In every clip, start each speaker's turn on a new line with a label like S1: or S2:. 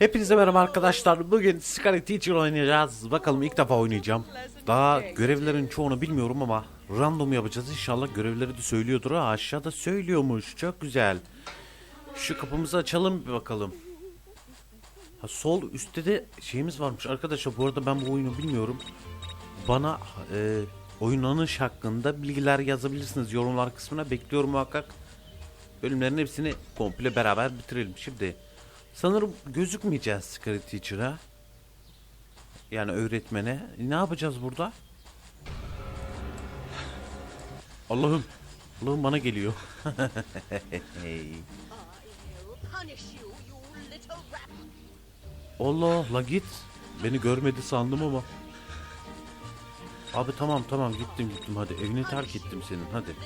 S1: Hepinize merhaba arkadaşlar. Bugün Scarlet Teacher oynayacağız. Bakalım ilk defa oynayacağım. Daha görevlerin çoğunu bilmiyorum ama random yapacağız. İnşallah görevleri de söylüyordur. Ha, aşağıda söylüyormuş. Çok güzel. Şu kapımızı açalım bir bakalım. Ha, sol üstte de şeyimiz varmış. Arkadaşlar bu arada ben bu oyunu bilmiyorum. Bana e, oynanış hakkında bilgiler yazabilirsiniz yorumlar kısmına. Bekliyorum muhakkak. Bölümlerin hepsini komple beraber bitirelim. Şimdi sanırım gözükmeyeceğiz Scarlet Teacher'a. Yani öğretmene. Ne yapacağız burada? Allah'ım. Allah'ım bana geliyor. Allah la git. Beni görmedi sandım ama. Abi tamam tamam gittim gittim hadi evini terk ettim senin hadi.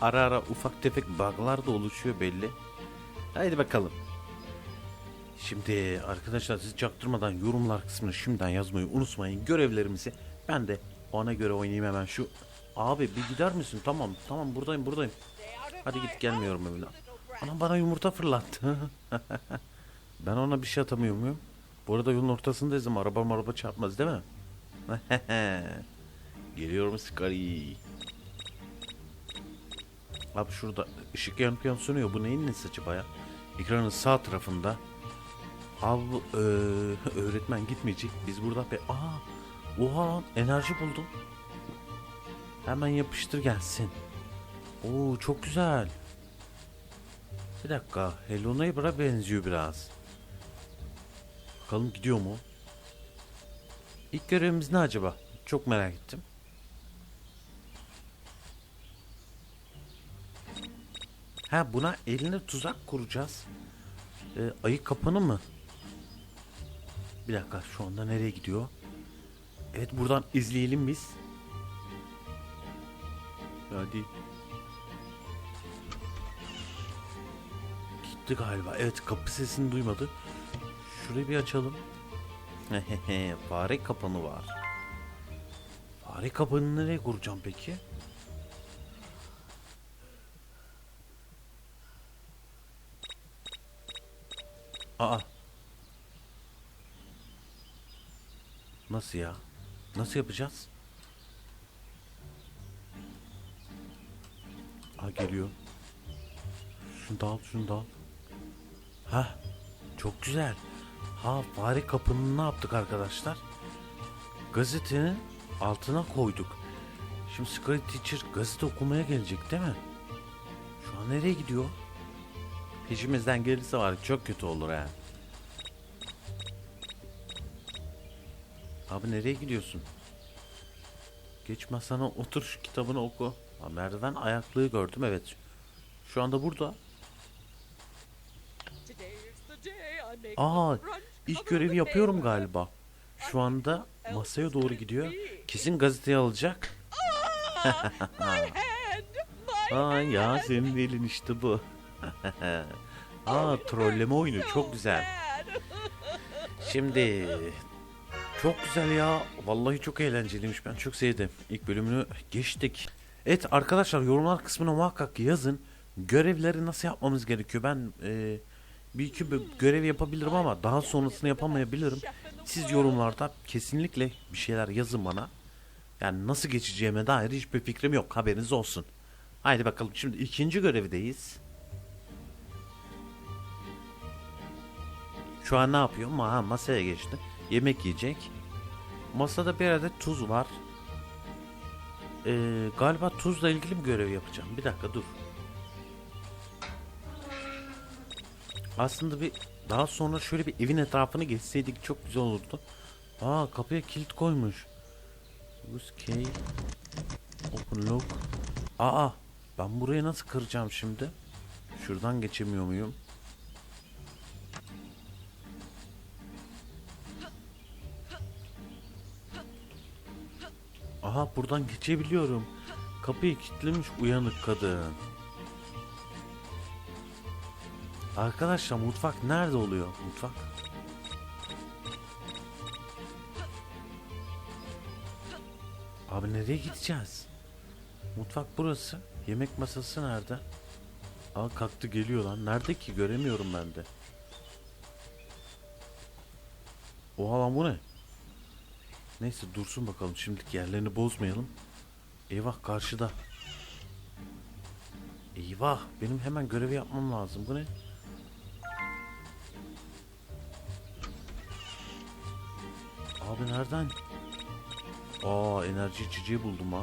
S1: Ara ara ufak tefek bug'lar da oluşuyor belli. Haydi bakalım. Şimdi arkadaşlar siz çaktırmadan yorumlar kısmına şimdiden yazmayı unutmayın. Görevlerimizi ben de ona göre oynayayım hemen şu. Abi bir gider misin? Tamam tamam buradayım buradayım. Hadi git gelmiyorum evine. Anam bana yumurta fırlattı. ben ona bir şey atamıyor muyum? Bu arada yolun ortasındayız ama araba araba çarpmaz değil mi? Geliyorum Scary. Abi şurada ışık yanıp sönüyor. Bu neyin nesi acaba ya? Ekranın sağ tarafında. Bu, eee, öğretmen gitmeyecek. Biz burada be... Aa, oha enerji buldum. Hemen yapıştır gelsin. Oo çok güzel. Bir dakika. Hello Neighbor'a benziyor biraz. Bakalım gidiyor mu? İlk görevimiz ne acaba? Çok merak ettim. Ha buna eline tuzak kuracağız. Ee, ayı kapanı mı? Bir dakika şu anda nereye gidiyor? Evet buradan izleyelim biz. Hadi. Gitti galiba. Evet kapı sesini duymadı. Şurayı bir açalım. Fare kapanı var. Fare kapanı nereye kuracağım peki? Aa. Nasıl ya? Nasıl yapacağız? Aa geliyor. Şunu da al, şunu da al. Ha, çok güzel. Ha, fare kapını ne yaptık arkadaşlar? Gazetenin altına koyduk. Şimdi Scarlet Teacher gazete okumaya gelecek değil mi? Şu an nereye gidiyor? Peşimizden gelirse var çok kötü olur ha. Abi nereye gidiyorsun? Geç masana otur şu kitabını oku. Ha, merdiven ayaklığı gördüm evet. Şu anda burada. Aa ilk görevi yapıyorum galiba. Şu anda masaya doğru gidiyor. Kesin gazeteyi alacak. Aa ya senin elin işte bu. Aa trolleme oyunu çok güzel. Şimdi çok güzel ya. Vallahi çok eğlenceliymiş. Ben çok sevdim. İlk bölümünü geçtik. Evet arkadaşlar yorumlar kısmına muhakkak yazın. Görevleri nasıl yapmamız gerekiyor? Ben e, bir iki görev yapabilirim ama daha sonrasını yapamayabilirim. Siz yorumlarda kesinlikle bir şeyler yazın bana. Yani nasıl geçeceğime dair hiçbir fikrim yok. Haberiniz olsun. Haydi bakalım şimdi ikinci görevdeyiz. Şu an ne yapıyor? Ma ha, masaya geçti. Yemek yiyecek. Masada bir adet tuz var. Ee, galiba tuzla ilgili bir görev yapacağım. Bir dakika dur. Aslında bir daha sonra şöyle bir evin etrafını geçseydik çok güzel olurdu. Aa kapıya kilit koymuş. Use key. Open lock. Aa ben burayı nasıl kıracağım şimdi? Şuradan geçemiyor muyum? Aha buradan geçebiliyorum. Kapıyı kilitlemiş uyanık kadın. Arkadaşlar mutfak nerede oluyor? Mutfak. Abi nereye gideceğiz? Mutfak burası. Yemek masası nerede? Aa kalktı geliyor lan. Nerede ki? Göremiyorum ben de. Oha lan bu ne? Neyse dursun bakalım. Şimdilik yerlerini bozmayalım. Eyvah karşıda. Eyvah benim hemen görevi yapmam lazım. Bu ne? Abi nereden? Aa enerji içeceği buldum ha.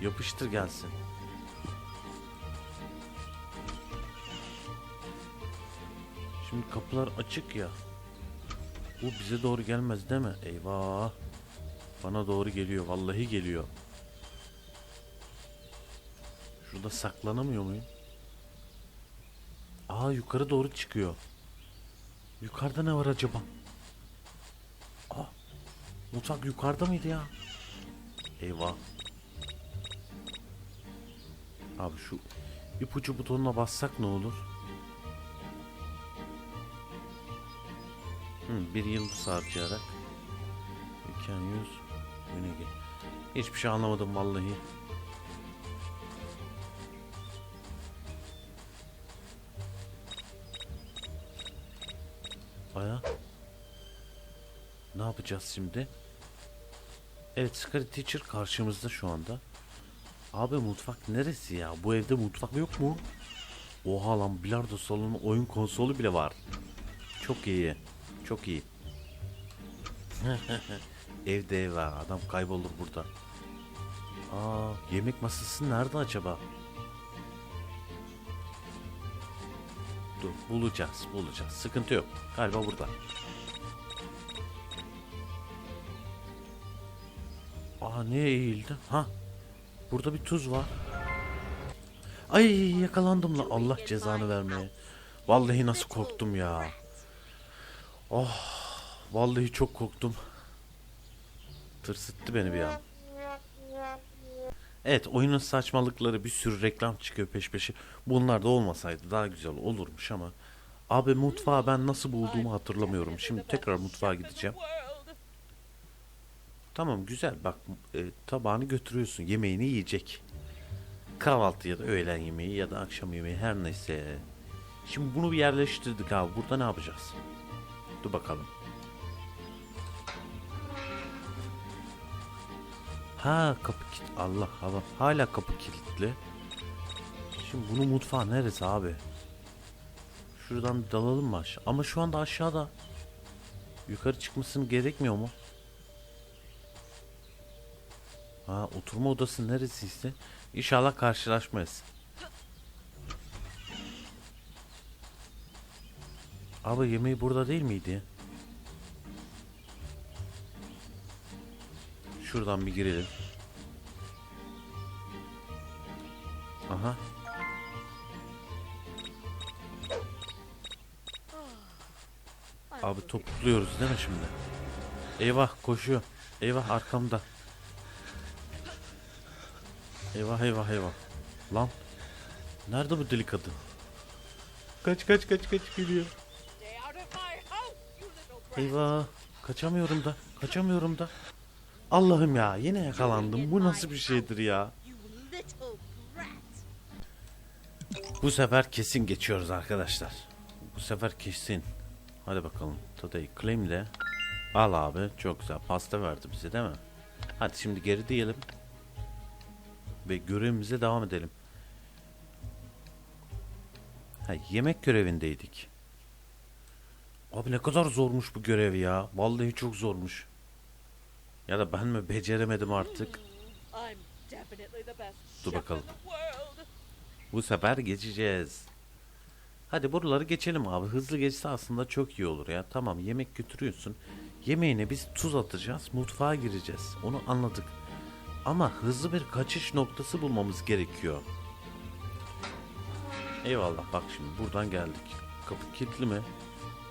S1: Yapıştır gelsin. Şimdi kapılar açık ya. Bu bize doğru gelmez değil mi? Eyvah. Bana doğru geliyor. Vallahi geliyor. Şurada saklanamıyor muyum? Aa yukarı doğru çıkıyor. Yukarıda ne var acaba? Aa, mutfak yukarıda mıydı ya? Eyvah. Abi şu ipucu butonuna bassak ne olur? Hı, bir yıldız harcayarak. 200 Münege. Hiçbir şey anlamadım vallahi. Baya. Ne yapacağız şimdi? Evet Scary Teacher karşımızda şu anda. Abi mutfak neresi ya? Bu evde mutfak yok mu? Oha lan bilardo salonu oyun konsolu bile var. Çok iyi. Çok iyi. Evde ev. Adam kaybolur burada. Aa, yemek masası nerede acaba? Dur bulacağız bulacağız. Sıkıntı yok. Galiba burada. Aa ne eğildi? Ha. Burada bir tuz var. Ay yakalandım la Allah cezanı vermeye. Vallahi nasıl korktum ya. Oh. Vallahi çok korktum. Tırsıttı beni bir an. Evet oyunun saçmalıkları bir sürü reklam çıkıyor peş peşe. Bunlar da olmasaydı daha güzel olurmuş ama. Abi mutfağı ben nasıl bulduğumu hatırlamıyorum. Şimdi tekrar mutfağa gideceğim. Tamam güzel bak e, tabağını götürüyorsun yemeğini yiyecek. Kahvaltı ya da öğlen yemeği ya da akşam yemeği her neyse. Şimdi bunu bir yerleştirdik abi burada ne yapacağız? Dur bakalım. Ha kapı kilit Allah Allah hala kapı kilitli. Şimdi bunun mutfağı neresi abi? Şuradan bir dalalım mı aşağı? Ama şu anda aşağıda. Yukarı çıkmasını gerekmiyor mu? Ha oturma odası neresiyse İnşallah karşılaşmayız. Abi yemeği burada değil miydi? Şuradan bir girelim. Aha. Abi topukluyoruz değil mi şimdi? Eyvah koşuyor. Eyvah arkamda. Eyvah eyvah eyvah. Lan. Nerede bu deli kadın? Kaç kaç kaç kaç geliyor. Eyvah. Kaçamıyorum da. Kaçamıyorum da. Allah'ım ya yine yakalandım. Bu nasıl bir şeydir ya? Bu sefer kesin geçiyoruz arkadaşlar. Bu sefer kesin. Hadi bakalım. Today claim'le. Al abi. Çok güzel. Pasta verdi bize değil mi? Hadi şimdi geri diyelim. Ve görevimize devam edelim. Ha, yemek görevindeydik. Abi ne kadar zormuş bu görev ya. Vallahi çok zormuş. Ya da ben mi beceremedim artık. Dur bakalım. Bu sefer geçeceğiz. Hadi buraları geçelim abi. Hızlı geçse aslında çok iyi olur ya. Tamam yemek götürüyorsun. Yemeğine biz tuz atacağız. Mutfağa gireceğiz. Onu anladık. Ama hızlı bir kaçış noktası bulmamız gerekiyor. Eyvallah bak şimdi buradan geldik. Kapı kilitli mi?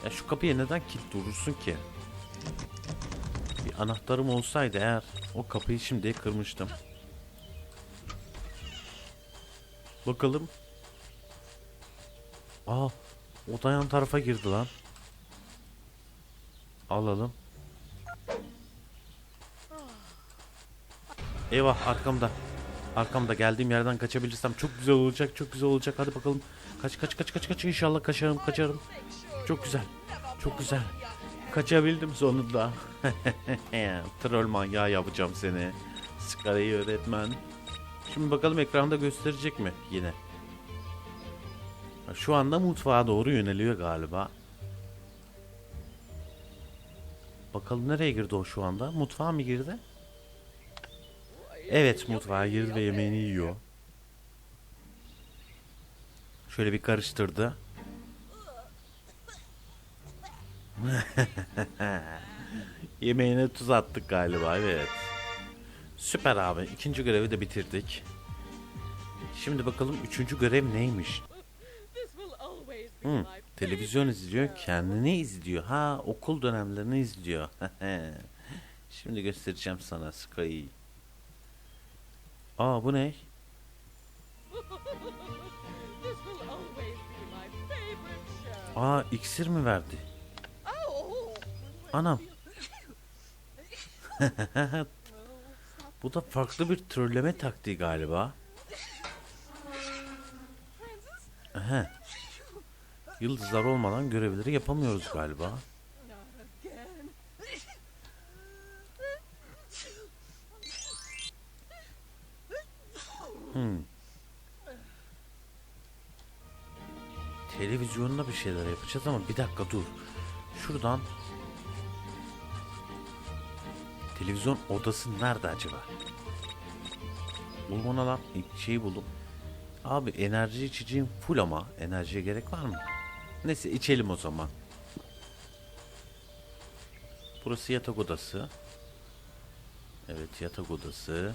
S1: Ya şu kapıya neden kilit durursun ki? Bir anahtarım olsaydı eğer o kapıyı şimdiye kırmıştım. Bakalım. Aa, o dayan tarafa girdi lan. Alalım. Eyvah arkamda. Arkamda geldiğim yerden kaçabilirsem çok güzel olacak. Çok güzel olacak. Hadi bakalım. Kaç kaç kaç kaç kaç inşallah kaçarım kaçarım. Çok güzel. Çok güzel. Kaçabildim sonunda. Troll manyağı yapacağım seni. Sigarayı öğretmen. Şimdi bakalım ekranda gösterecek mi yine? Şu anda mutfağa doğru yöneliyor galiba. Bakalım nereye girdi o şu anda? Mutfağa mı girdi? Evet mutfağa girdi ve yemeğini yiyor. Şöyle bir karıştırdı. Yemeğine tuz attık galiba evet. Süper abi. İkinci görevi de bitirdik. Şimdi bakalım üçüncü görev neymiş?
S2: My
S1: televizyon izliyor, kendini izliyor. Ha, okul dönemlerini izliyor. Şimdi göstereceğim sana Sky. Aa bu ne? Aa iksir mi verdi? Anam. bu da farklı bir trolleme taktiği galiba. Aha. Yıldızlar olmadan görevleri yapamıyoruz galiba. Hmm. Televizyonda bir şeyler yapacağız ama bir dakika dur. Şuradan Televizyon odası nerede acaba? Buldum ona lan. Şeyi buldum. Abi enerji içeceğim full ama enerjiye gerek var mı? Neyse içelim o zaman. Burası yatak odası. Evet yatak odası.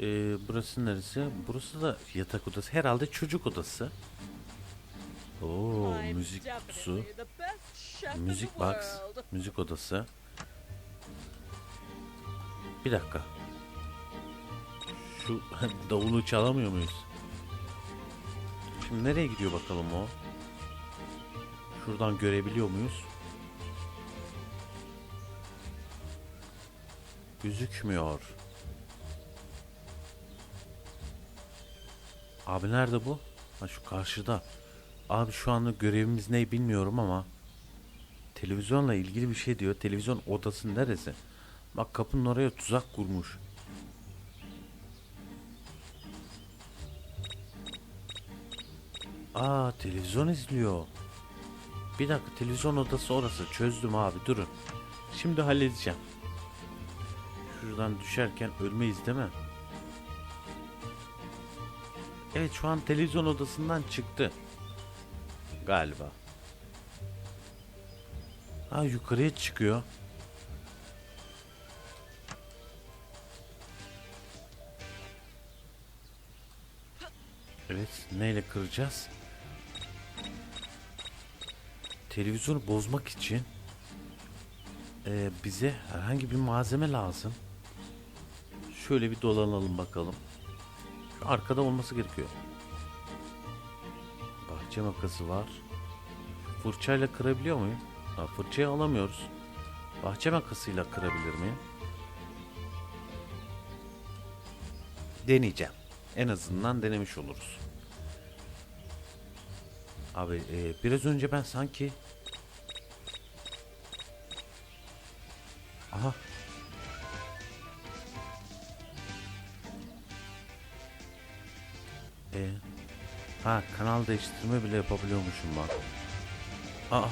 S1: Ee, burası neresi? Burası da yatak odası. Herhalde çocuk odası. Oo, müzik kutusu. Müzik box. Müzik odası. Bir dakika. Şu davulu çalamıyor muyuz? Şimdi nereye gidiyor bakalım o? Şuradan görebiliyor muyuz? Gözükmüyor. Abi nerede bu? Ha şu karşıda. Abi şu anda görevimiz ne bilmiyorum ama televizyonla ilgili bir şey diyor. Televizyon odası neresi? Bak kapının oraya tuzak kurmuş. Aa televizyon izliyor. Bir dakika televizyon odası orası. Çözdüm abi durun. Şimdi halledeceğim. Şuradan düşerken ölmeyiz değil mi? Evet şu an televizyon odasından çıktı. Galiba. Ha yukarıya çıkıyor. Evet neyle kıracağız? Televizyonu bozmak için eee, bize herhangi bir malzeme lazım. Şöyle bir dolanalım bakalım. Şu arkada olması gerekiyor. Bahçe makası var. Fırçayla kırabiliyor muyum? Ha, fırçayı alamıyoruz. Bahçe makasıyla kırabilir miyim? Deneyeceğim. En azından denemiş oluruz. Abi e, biraz önce ben sanki... Aha. E, ha kanal değiştirme bile yapabiliyormuşum bak. Aa.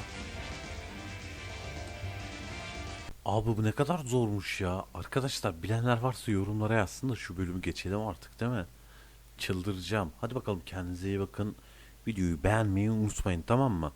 S1: Abi bu ne kadar zormuş ya. Arkadaşlar bilenler varsa yorumlara yazsın da şu bölümü geçelim artık değil mi? Çıldıracağım. Hadi bakalım kendinize iyi bakın. Videoyu beğenmeyi unutmayın tamam mı?